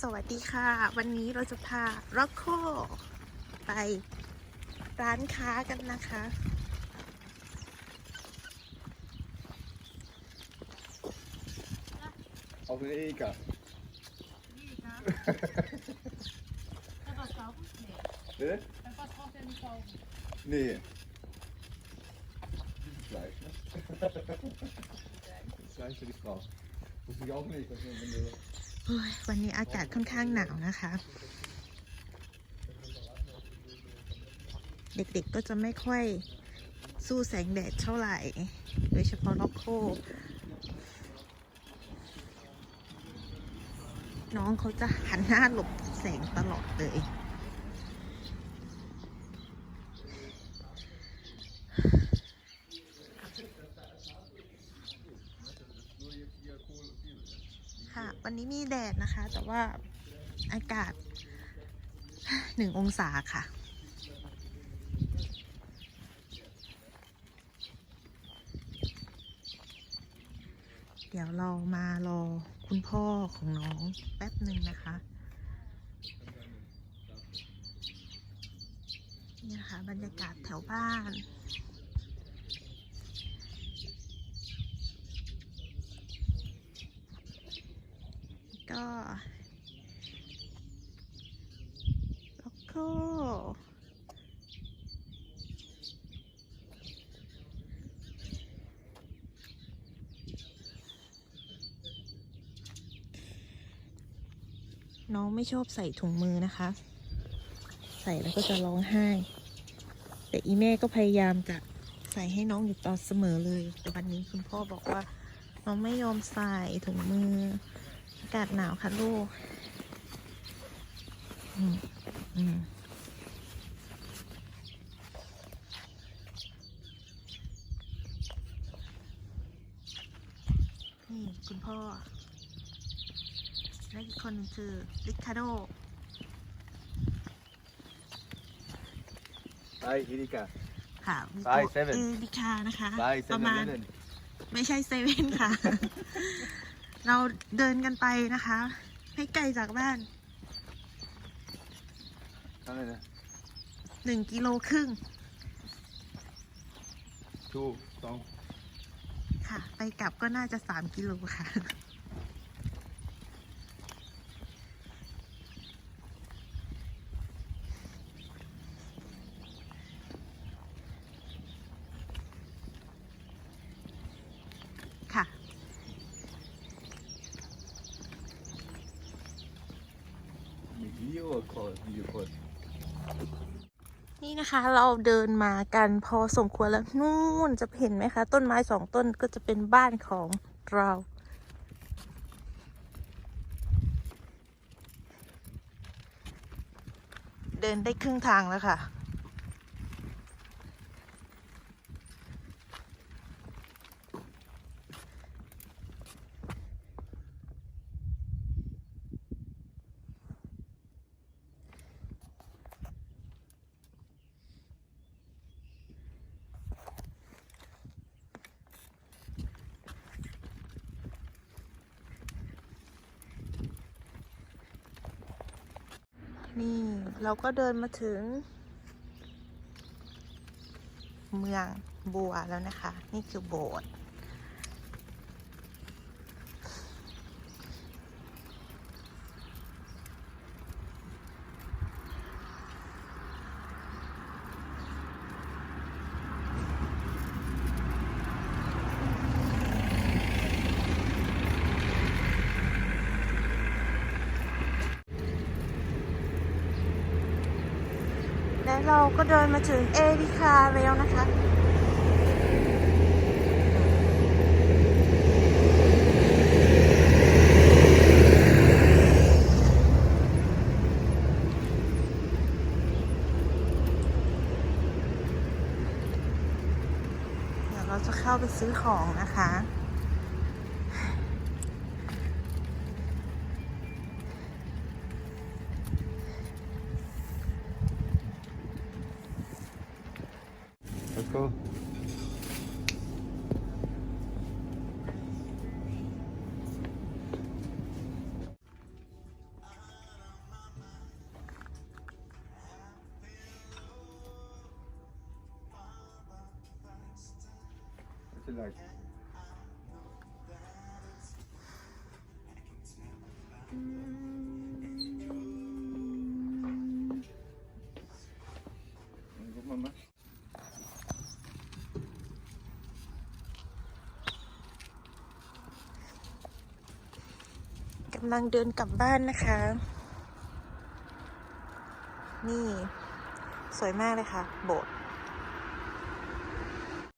สวัสดีค่ะ วันนี้เราจะพาร็อกโคไปร้านค้ากันนะคะ Of een Eka. Dat was kopen? Nee. Hè? Dat was gewoon en niet kopen. Nee. Dit is Fleisch, ne? Fleisch für die Frau. Wusste ich auch nicht. dass man- wenn du- โอ้ย วันนี้อากาศค่อนข้างหนาวนะคะ เด็กๆก็จะไม่ค่อยสู้แสงแดดเท่าไหร่ โดยเฉพาะล็อกโค น้องเขาจะหันหน้าหลบแสงตลอดเลย ค่ะ วันนี้มี แดดนะคะ แต่ว่าอากาศหนึ่งองศาค่ะ เดี๋ยวเรามารอคุณพ่อของน้องแป๊บหนึ่งนะคะนี่นะคะบรรยากาศแถวบ้าน ก็ น้องไม่ชอบใส่ถุงมือนะคะ ใส่แล้วก็จะร้องไห้ แต่อีแม่ก็พยายามจะใส่ให้น้องอยู่ตลอดเสมอเลย แต่วันนี้คุณพ่อบอกว่าน้องไม่ยอมใส่ถุงมือ อากาศหนาวค่ะลูก นี่คุณพ่อ และอีกคนหนึงคือริคาโด Hi, Erika. ค่ะมี Five โก seven เอริคานะคะ Bye, ประ seven มาณ eleven. ไม่ใช่เซเว่นค่ะ เราเดินกันไปนะคะ ให้ไกลจากบ้าน Kan det? หนึ่งกิโลครึ่ง Two, song. ค่ะ ไปกลับก็น่าจะสามกิโลค่ะ ค่ะ Video call, video call. นี่นะคะเราเดินมากันพอสมควรแล้วนู่นจะเห็นไหมคะ ต้นไม้สองต้นก็จะเป็นบ้านของเรา เดินได้ครึ่งทางแล้วค่ะ นี่ เราก็เดินมาถึง เมืองบัวแล้วนะคะ นี่คือโบสถ์ และเราก็เดินมาถึงเอริคาแล้วนะคะเดี๋ยวเราจะเข้าไปซื้อของนะคะ ko. Like กำลังเดินกลับบ้านนะคะ นี่ สวยมากเลยค่ะ โบสถ์